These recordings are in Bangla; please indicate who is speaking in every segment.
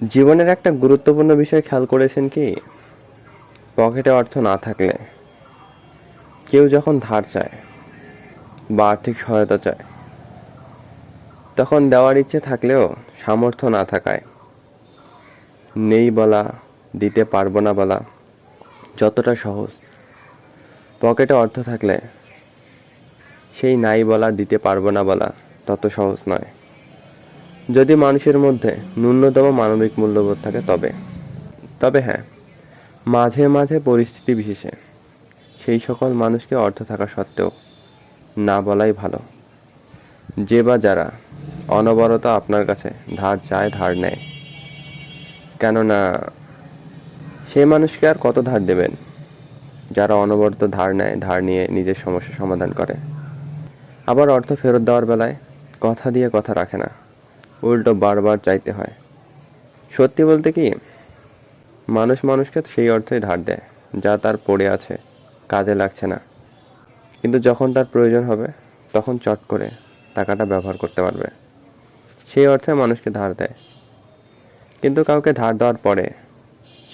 Speaker 1: জীবনের একটা গুরুত্বপূর্ণ বিষয় খেয়াল করেছেন কি? পকেটে অর্থ না থাকলে কেউ যখন ধার চায় বা আর্থিক সহায়তা চায়, তখন দেওয়ার ইচ্ছে থাকলেও সামর্থ্য না থাকায় নেই বলা, দিতে পারব না বলা যতটা সহজ। পকেটে অর্থ থাকলে সেই নাই বলা, দিতে পারব না বলা তত সহজ নয়। যদি মানুষের মধ্যে ন্যূনতম মানবিক মূল্যবোধ থাকে, তবে। তবে হ্যাঁ মাঝে মাঝে পরিস্থিতি বিশেষে সেই সকল মানুষকে অর্থ থাকা সত্ত্বেও না বলাই ভালো। যে বা যারা অনবরত আপনার কাছে ধার চায়, ধার নেয়। কেননা সেই মানুষকে আর কত ধার দেবেন? যারা অনবরত ধার নেয়, ধার নিয়ে নিজের সমস্যা সমাধান করে। আবার অর্থ ফেরত দেওয়ার বেলায় কথা দিয়ে কথা রাখে না। উল্টো বারবার চাইতে হয়। সত্যি বলতে কি, মানুষ মানুষকে সেই অর্থই ধার দেয়, যা তার পড়ে আছে, কাজে লাগছে না। কিন্তু যখন তার প্রয়োজন হবে, তখন চট করে টাকাটা ব্যবহার করতে পারবে। সেই অর্থে মানুষকে ধার দেয়। কিন্তু কাউকে ধার দেওয়ার পরে,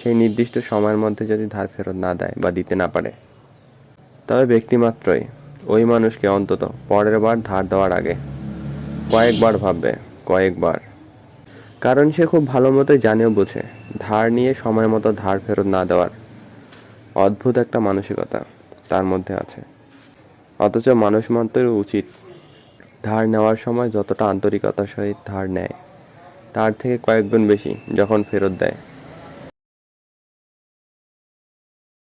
Speaker 1: সেই নির্দিষ্ট সময়ের মধ্যে যদি ধার ফেরত না দেয় বা দিতে না পারে, তবে ব্যক্তিমাত্রই ওই মানুষকে অন্তত পরের বার ধার দেওয়ার আগে কয়েকবার ভাববে কয়েকবার। কারণ সে খুব ভালো মতোই জানেও বোঝে, ধার নিয়ে সময় মতো ধার ফেরত না দেওয়ার অদ্ভুত একটা মানসিকতা তার মধ্যে আছে। অথচ মানুষ মাত্রই উচিত ধার নেওয়ার সময় যতটা আন্তরিকতার সহিত ধার নেয়, তার থেকে কয়েক গুণ বেশি যখন ফেরত দেয়।